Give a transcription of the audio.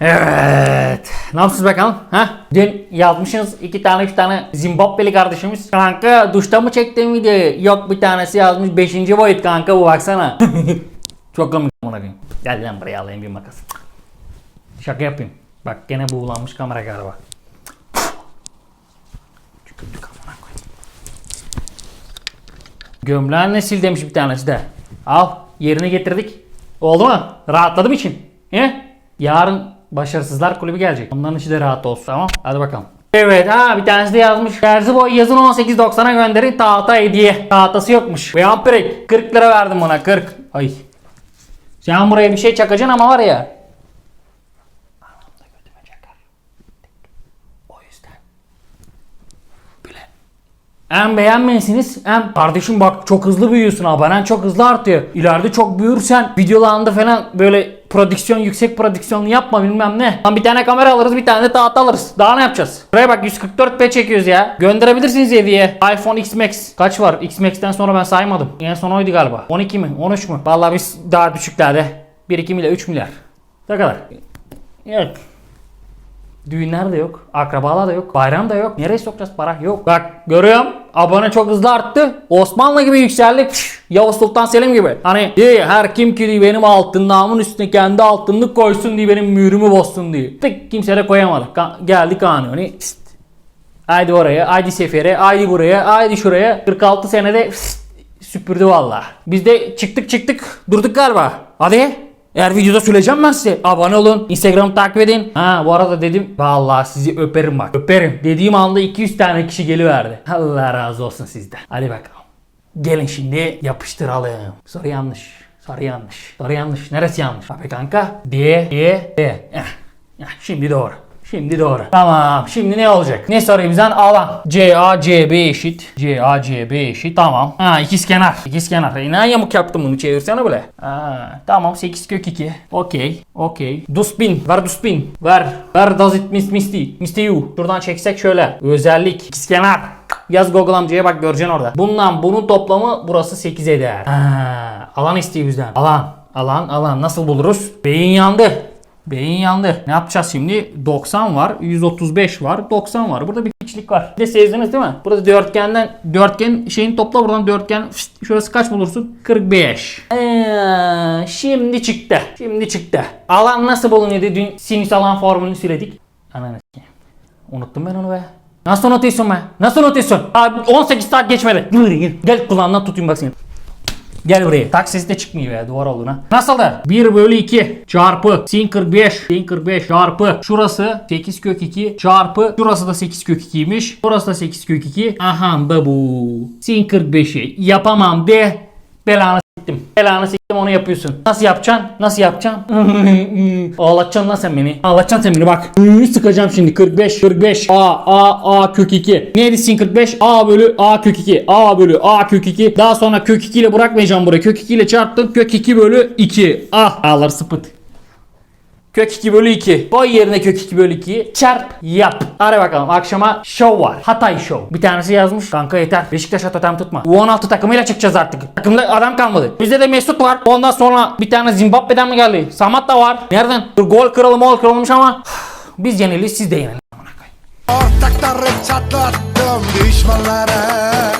Evet. Ne yapıyorsunuz bakalım? Ha? Dün yazmışsınız iki tane üç tane Zimbabweli kardeşimiz. Kanka duşta mı çektiğim videoyu? Yok bir tanesi yazmış 5. boyut kanka bu baksana. Çok komik amına. Gel lan buraya alayım bir makas. Şaka yapayım. Bak gene buğulanmış kamera galiba. Tükürdük amına koyayım. Gömleğin nesil demiş bir tanesi de. Al yerine getirdik. Oldu mu? Rahatladım için. He? Yarın başarısızlar kulübü gelecek. Onların içi de rahat olsun. Tamam. Hadi bakalım. Evet ha bir tanesi de yazmış. Terzi boy yazın 18.90'a gönderin tahta hediye. Tahtası yokmuş. Ve amperek 40 lira verdim ona 40. Ay. Sen buraya bir şey çakacaksın ama var ya. Hem beğenmeyesiniz hem kardeşim bak çok hızlı büyüyorsun abonen çok hızlı artıyor. İleride çok büyürsen videolarında falan böyle prodüksiyon yüksek prodüksiyonlu yapma bilmem ne. Lan bir tane kamera alırız bir tane de tahta alırız. Daha ne yapacağız? Buraya bak 144p çekiyoruz ya. Gönderebilirsiniz hediye. iPhone X Max. Kaç var? X Max'ten sonra ben saymadım. En son oydu galiba. 12 mi? 13 mü? Vallahi biz daha düşüklerde. 1-2 milyar 3 milyar. Ne kadar? Evet. Düğünler de yok. Akrabalar da yok. Bayram da yok. Nereye sokacağız para? Yok. Bak görüyorum. Abone çok hızlı arttı. Osmanlı gibi yükseldik. Püf, Yavuz Sultan Selim gibi. Hani ya, her kim ki diyor benim altın namın üstüne kendi altınlık koysun diye benim mührümü bozsun diye. Tık kimse de koyamadı. Ka- geldi kanuni. Pst. Haydi oraya, haydi sefere, haydi buraya, haydi şuraya. 46 senede pst, süpürdü valla. Biz de çıktık çıktık durduk galiba. Hadi. Eğer videoda söyleyeceğim ben size. Abone olun. Instagram takip edin. Ha bu arada dedim. Vallahi sizi öperim bak. Öperim. Dediğim anda 200 tane kişi geliverdi. Allah razı olsun sizden. Hadi bakalım. Gelin şimdi yapıştıralım. Soru yanlış. Soru yanlış. Soru yanlış. Neresi yanlış? Abi kanka. D, D, D. Eh. Eh, Şimdi doğru. Şimdi doğru. Tamam. Şimdi ne olacak? Ne bizden? Alan. C, A, C, B eşit. C, A, C, B eşit. Tamam. Ha ikizkenar. İkizkenar. E, ne yamuk yaptım bunu çevirsene böyle. Ha, tamam 8 kök 2. Okey. Okey. Duspin. Ver duspin. Ver. Ver does it miss misty. Misty you. Şuradan çeksek şöyle. Özellik. İkizkenar. Yaz Google amcaya bak göreceksin orada. Bundan bunun toplamı burası 8 eder. Ha, alan istiyor bizden. Alan. Alan alan. Nasıl buluruz? Beyin yandı. Beyin yandı. Ne yapacağız şimdi? 90 var, 135 var, 90 var. Burada bir hiçlik var. Bir de sezdiniz değil mi? Burada dörtgenden dörtgen şeyin topla buradan dörtgen fışt, şurası kaç bulursun? 45. Ee, şimdi çıktı. Şimdi çıktı. Alan nasıl bulunuyordu? Dün sinüs alan formülünü söyledik. Ananı. Unuttum ben onu be. Nasıl unutuyorsun be? Nasıl unutuyorsun? Abi 18 saat geçmedi. Gel kulağından tutayım bak seni. Gel buraya. Taksisi de çıkmıyor ya duvar olduğuna. Nasıl da? 1 bölü 2 çarpı sin 45 sin 45 çarpı şurası 8 kök 2 çarpı şurası da 8 kök 2'ymiş. Burası da 8 kök 2. Aha da bu. Sin 45'i yapamam de belanı s**tim. Belanı s**tim onu yapıyorsun. Nasıl yapacaksın? Nasıl yapacaksın? Ağlatacaksın lan sen beni. Ağlatacaksın sen beni bak. Sıkacağım şimdi 45 45 A A A kök 2. Neydi sin 45? A bölü A kök 2. A bölü A kök 2. Daha sonra kök 2 ile bırakmayacağım buraya. Kök 2 ile çarptım. Kök 2 bölü 2. Ah ağlar sıpıt. Kök 2 bölü 2. Koy yerine kök 2 bölü 2. Çarp yap. Hadi bakalım akşama show var. Hatay show. Bir tanesi yazmış. Kanka yeter. Beşiktaş totem tutma. U16 takımıyla çıkacağız artık. Takımda adam kalmadı. Bizde de Mesut var. Ondan sonra bir tane Zimbabwe'den mi geldi? Samat da var. Nereden? Dur, gol kralı mol kralıymış ama biz yeniliz siz de koyayım. Ortakları çatlattım düşmanlara